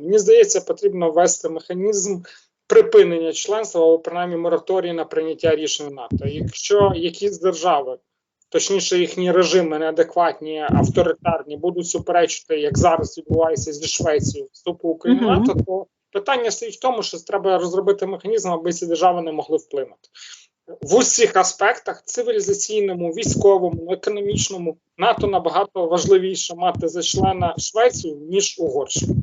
Мені здається, потрібно ввести механізм припинення членства або принаймні мораторії на прийняття рішень НАТО. Якщо якісь держави, точніше їхні режими неадекватні, авторитарні, будуть суперечити, як зараз відбувається зі Швецією, вступу України в Мгм. НАТО, то питання стоїть в тому, що треба розробити механізм, аби ці держави не могли вплинути. В усіх аспектах цивілізаційному, військовому, економічному НАТО набагато важливіше мати за члена Швецію ніж Угорщину.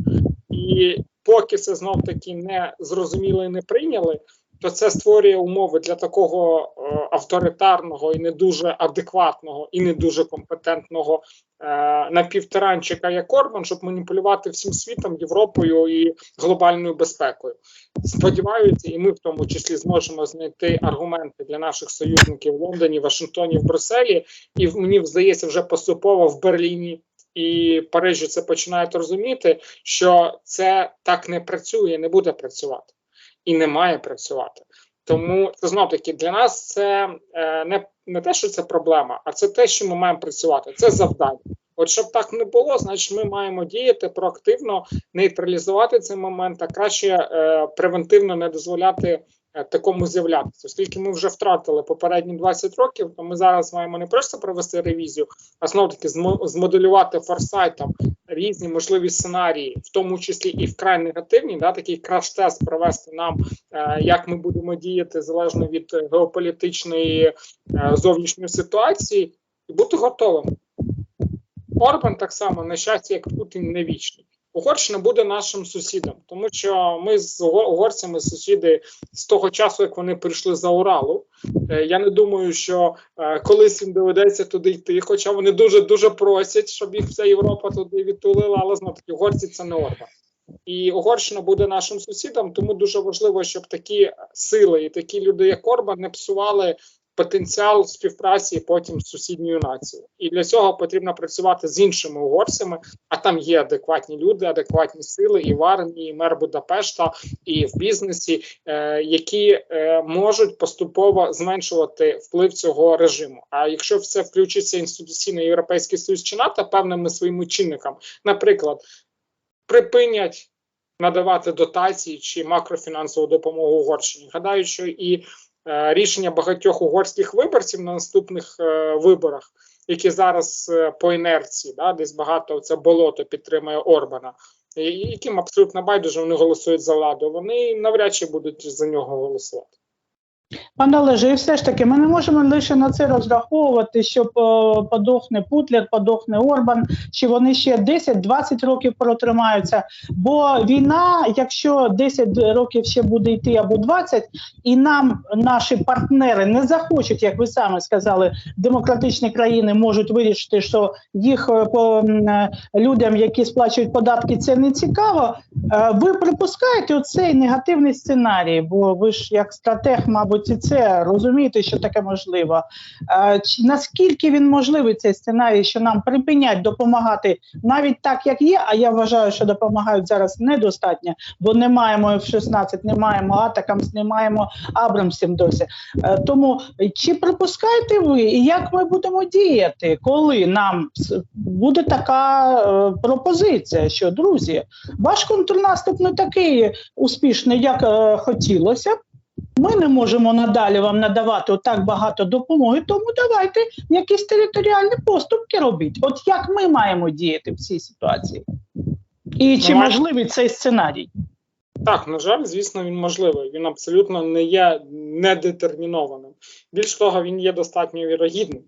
І поки це знов таки не зрозуміли і не прийняли, то це створює умови для такого е, авторитарного і не дуже адекватного і не дуже компетентного е, напівтиранчика, як Орбан, щоб маніпулювати всім світом, Європою і глобальною безпекою. Сподіваюся, і ми в тому числі зможемо знайти аргументи для наших союзників в Лондоні, Вашингтоні, в Брюсселі, і мені здається, вже поступово в Берліні. І Парижі це починають розуміти, що це так не працює, не буде працювати і не має працювати. Тому це знов таки для нас це е, не, не те, що це проблема, а це те, що ми маємо працювати. Це завдання. От щоб так не було, значить ми маємо діяти проактивно, нейтралізувати цей момент, а краще е, превентивно не дозволяти такому з'являтися. Оскільки ми вже втратили попередні 20 років, то ми зараз маємо не просто провести ревізію, а знов таки змо- змоделювати форсайтом різні можливі сценарії, в тому числі і вкрай негативні, да, такий краш-тест провести нам, е, як ми будемо діяти залежно від е, геополітичної е, зовнішньої ситуації, і бути готовим. Орбан так само, на щастя, як Путін, не вічний. Угорщина буде нашим сусідом, тому що ми з угор- угорцями сусіди з того часу, як вони прийшли за Уралу. Е, Я не думаю, що е, колись їм доведеться туди йти, хоча вони дуже дуже просять, щоб їх вся Європа туди відтулила, але знову таки угорці це не Орбан. І Угорщина буде нашим сусідом, тому дуже важливо, щоб такі сили і такі люди, як Орбан, не псували потенціал співпраці потім з сусідньою нацією. І для цього потрібно працювати з іншими угорцями, а там є адекватні люди, адекватні сили і в армії, і мер Будапешта, і в бізнесі, е, які е, можуть поступово зменшувати вплив цього режиму. А якщо в це включиться інституційний європейський союз чи НАТО певними своїми чинниками, наприклад, припинять надавати дотації чи макрофінансову допомогу Угорщині. Гадаю, що і рішення багатьох угорських виборців на наступних е, виборах, які зараз е, по інерції, да, десь багато це болото підтримує Орбана, яким абсолютно байдуже вони голосують за владу, вони навряд чи будуть за нього голосувати. Пане Олеже, і все ж таки, ми не можемо лише на це розраховувати, що по- подохне Путлер, подохне Орбан, чи вони ще 10-20 років протримаються. Бо війна, якщо 10 років ще буде йти або 20, і нам наші партнери не захочуть, як ви самі сказали, демократичні країни можуть вирішити, що їх е, по е, людям, які сплачують податки, це не цікаво. Е, Ви припускаєте оцей негативний сценарій, бо ви ж як стратег, мабуть, і це розумієте, що таке можливо. Е, Наскільки він можливий цей сценарій, що нам припинять допомагати навіть так, як є, а я вважаю, що допомагають зараз недостатньо, бо не маємо F-16, не маємо Атакамс, не маємо Абрамсів досі. Е, Тому чи припускаєте ви, і як ми будемо діяти, коли нам буде така е, пропозиція, що друзі, ваш контрнаступ не такий успішний, як е, хотілося б. Ми не можемо надалі вам надавати так багато допомоги, тому давайте якісь територіальні поступки робіть. От як ми маємо діяти в цій ситуації? І чи Ну, можливий цей сценарій? Так, на жаль, звісно, він можливий. Він абсолютно не є недетермінованим. Більш того, він є достатньо вірогідним.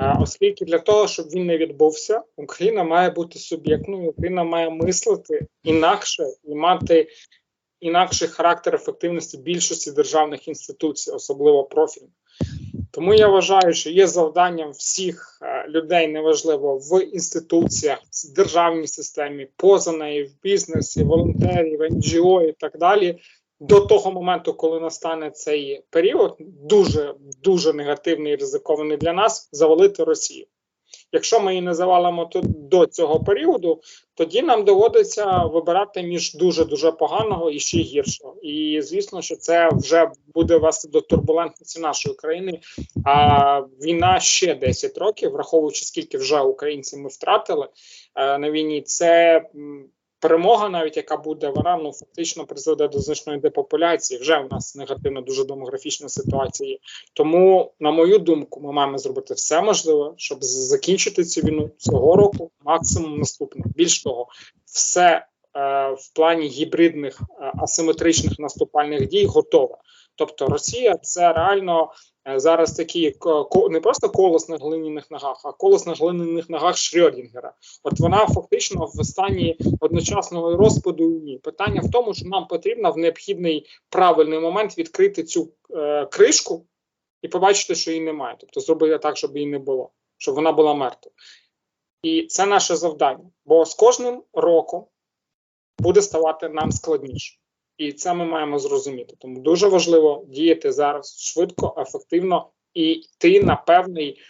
Е, Оскільки для того, щоб він не відбувся, Україна має бути суб'єктною, Україна має мислити інакше і мати інакший характер ефективності більшості державних інституцій, особливо профільних. Тому я вважаю, що є завданням всіх е, людей, неважливо в інституціях, в державній системі, поза нею, в бізнесі, волонтерів, НГО і так далі. До того моменту, коли настане цей період, дуже дуже негативний і ризикований для нас, завалити Росію. Якщо ми її не завалимо тут до цього періоду, тоді нам доводиться вибирати між дуже дуже поганого і ще гіршого. І звісно, що це вже буде вести до турбулентності нашої країни. А війна ще 10 років, враховуючи скільки вже українців ми втратили е, на війні, це перемога, навіть яка буде, вона ну фактично призведе до значної депопуляції. Вже у нас негативна дуже демографічна ситуація. Тому, на мою думку, ми маємо зробити все можливе, щоб закінчити цю війну цього року, максимум наступного. Більш того, все е, в плані гібридних е, асиметричних наступальних дій готове. Тобто Росія це реально зараз такі ко- не просто колос на глиняних ногах, а колос на глиняних ногах Шрёдінгера. От вона фактично в стані одночасного розпаду. Ні. Питання в тому, що нам потрібно в необхідний правильний момент відкрити цю е, кришку і побачити, що її немає. Тобто зробити так, щоб її не було, щоб вона була мертва. І це наше завдання. Бо з кожним роком буде ставати нам складніше. І це ми маємо зрозуміти. Тому дуже важливо діяти зараз швидко, ефективно і йти на певний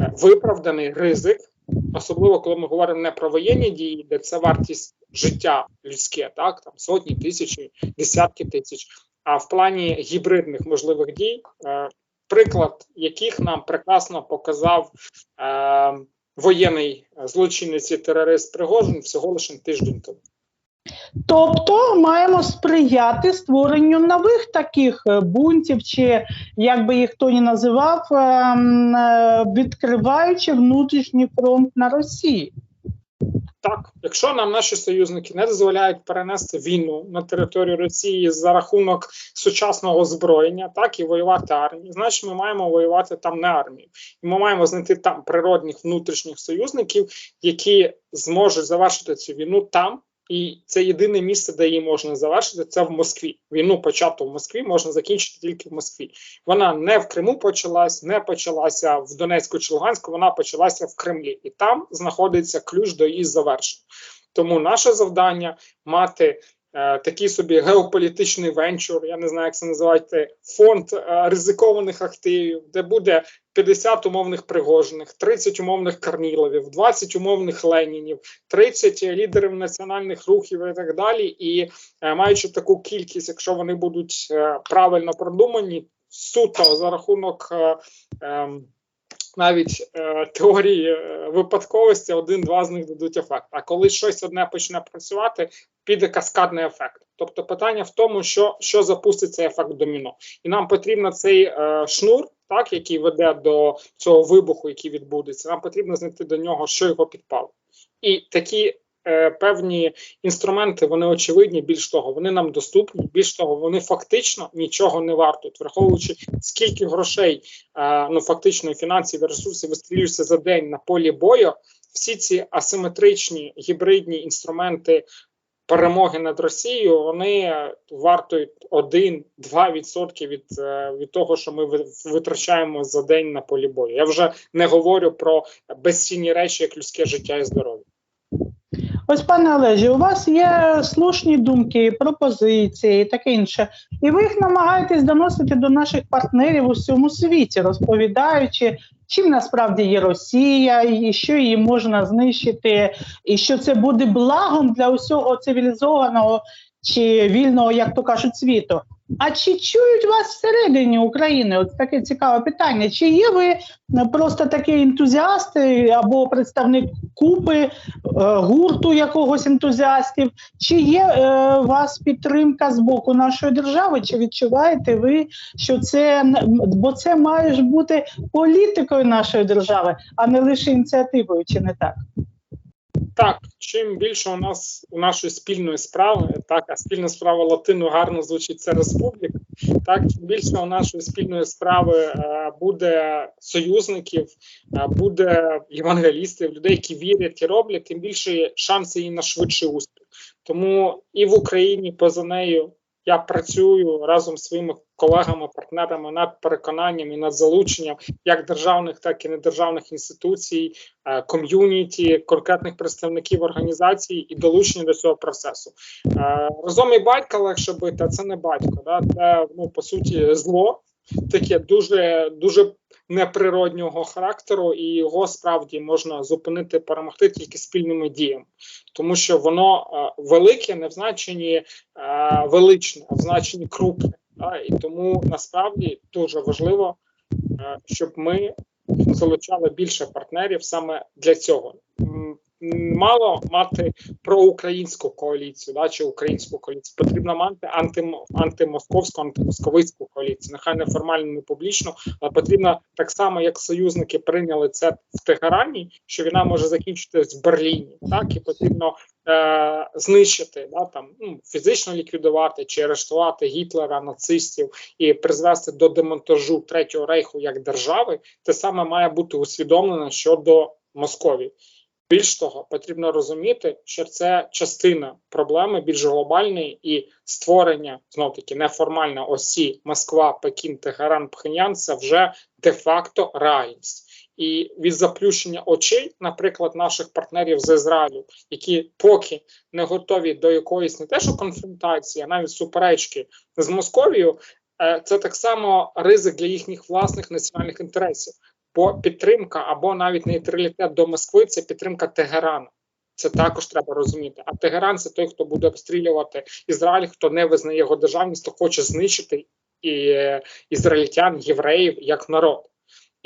е, виправданий ризик, особливо коли ми говоримо не про воєнні дії, де це вартість життя людське, так там сотні, тисячі, десятки тисяч. А в плані гібридних можливих дій, е, приклад яких нам прекрасно показав е, воєнний злочинець і терорист Пригожин всього лише тиждень тому. Тобто маємо сприяти створенню нових таких е, бунтів, чи як би їх хто не називав, ем, е, відкриваючи внутрішній фронт на Росії. Так, якщо нам наші союзники не дозволяють перенести війну на територію Росії за рахунок сучасного озброєння, так і воювати армії, значить ми маємо воювати там не армію. І ми маємо знайти там природних внутрішніх союзників, які зможуть завершити цю війну там. І це єдине місце, де її можна завершити, це в Москві. Війну почату в Москві можна закінчити тільки в Москві. Вона не в Криму почалась, не почалася в Донецьку чи Луганську, вона почалася в Кремлі, і там знаходиться ключ до її завершення. Тому наше завдання мати такий собі геополітичний венчур, я не знаю, як це називати, фонд е, ризикованих активів, де буде 50 умовних пригожених, 30 умовних Корніловів, 20 умовних Ленінів, 30 лідерів національних рухів і так далі. І е, маючи таку кількість, якщо вони будуть е, правильно продумані, суто за рахунок е, ем, навіть е, теорії е, випадковості, один-два з них дадуть ефект. А коли щось одне почне працювати, піде каскадний ефект. Тобто питання в тому, що, що запустить цей ефект доміно, і нам потрібно цей е, шнур, так який веде до цього вибуху, який відбудеться. Нам потрібно знайти до нього, що його підпало. І такі е, певні інструменти, вони очевидні. Більш того, вони нам доступні. Більш того, вони фактично нічого не вартують, враховуючи скільки грошей, е, ну фактично фінансів і ресурсів вистрілюються за день на полі бою. Всі ці асиметричні гібридні інструменти перемоги над Росією, вони вартують 1-2% від, е, від того, що ми витрачаємо за день на полі бою. Я вже не говорю про безцінні речі, як людське життя і здоров'я. Ось, пане Олежі, у вас є слушні думки, пропозиції і таке інше. І ви їх намагаєтесь доносити до наших партнерів у всьому світі, розповідаючи, чим насправді є Росія, і що її можна знищити, і що це буде благом для усього цивілізованого чи вільного, як то кажуть, світу. А чи чують вас всередині України? От таке цікаве питання. Чи є ви е, просто такий ентузіаст е, або представник купи е, гурту якогось ентузіастів? Чи є е, у вас підтримка з боку нашої держави? Чи відчуваєте ви, що це бо це має бути політикою нашої держави, а не лише ініціативою, чи не так? Так, чим більше у нас у нашої спільної справи, так, а спільна справа латину гарно звучить це республіка. Так, чим більше у нашої спільної справи е, буде союзників, е, буде євангелістів, людей, які вірять і роблять, тим більше шанси і на швидший успіх. Тому і в Україні поза нею я працюю разом з своїми колегами, партнерами над переконанням і над залученням як державних, так і недержавних інституцій, е, ком'юніті, конкретних представників організацій і долучення до цього процесу. Е, Разом і батька легше бити, а це не батько. Да? Це ну по суті зло, таке дуже дуже неприроднього характеру, і його справді можна зупинити, перемогти тільки спільними діями, тому що воно е, велике, не в значенні е, величне, а в значенні крупне. І тому насправді дуже важливо, е, щоб ми залучали більше партнерів саме для цього. Мало мати проукраїнську коаліцію, да, чи українську коаліцію. Потрібно мати антим, антимосковську, антимосковицьку коаліцію. Нехай не формально, не публічно, але потрібно так само, як союзники прийняли це в Тегерані, що війна може закінчитись в Берліні. Так і потрібно е, знищити да, там ну, фізично ліквідувати чи арештувати Гітлера, нацистів і призвести до демонтажу третього рейху як держави. Те саме має бути усвідомлено щодо Московії. Більш того, потрібно розуміти, що це частина проблеми більш глобальної і створення знов таки неформальної осі Москва, Пекін, Тегеран, Пхеньян це вже де-факто реальність. І від заплющення очей, наприклад, наших партнерів з Ізраїлю, які поки не готові до якоїсь не те, що конфронтації, а навіть суперечки з Московією, е, це так само ризик для їхніх власних національних інтересів. Бо підтримка або навіть нейтралітет до Москви це підтримка Тегерану. Це також треба розуміти. А Тегеран це той, хто буде обстрілювати Ізраїль, хто не визнає його державність, хто хоче знищити і, е, ізраїльтян, євреїв як народ.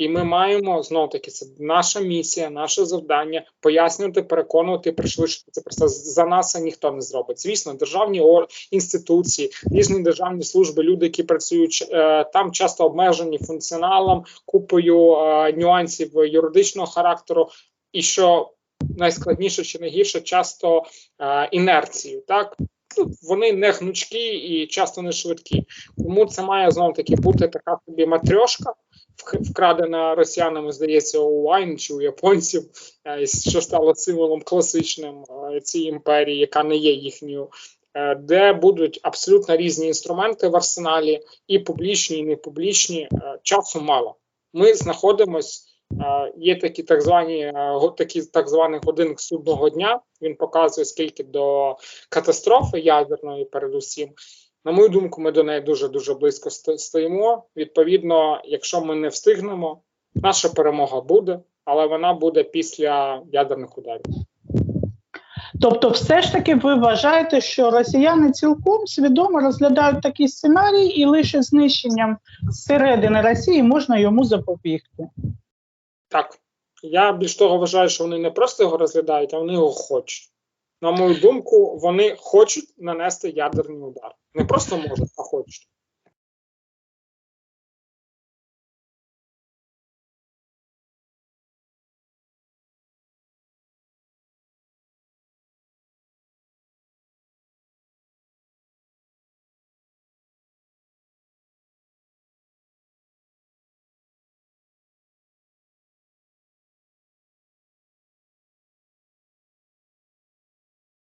І ми маємо знов таки це наша місія, наше завдання пояснювати, переконувати, пришвидшити це процес. За нас ніхто не зробить. Звісно, державні ор інституції, різні державні служби, люди, які працюють е, там, часто обмежені функціоналом, купою е, нюансів юридичного характеру, і що найскладніше чи найгірше, часто е, інерцією. Так ну, вони не гнучкі і часто не швидкі. Тому це має знов таки бути така собі матрьошка, вкрадена росіянами, здається, у Вайн чи у японців, е, що стало символом класичним е, цієї імперії, яка не є їхньою. е, Де будуть абсолютно різні інструменти в арсеналі, і публічні, і непублічні. Е, Часу мало. Ми знаходимось. Є такі так звані такі так званий годинник судного дня. Він показує скільки до катастрофи ядерної, передусім. На мою думку, ми до неї дуже дуже близько стоїмо. Відповідно, якщо ми не встигнемо, наша перемога буде, але вона буде після ядерних ударів. Тобто, все ж таки, ви вважаєте, що росіяни цілком свідомо розглядають такий сценарій, і лише знищенням зсередини Росії можна йому запобігти. Так, я більш того вважаю, що вони не просто його розглядають, а вони його хочуть. На мою думку, вони хочуть нанести ядерний удар. Не просто можуть, а хочуть.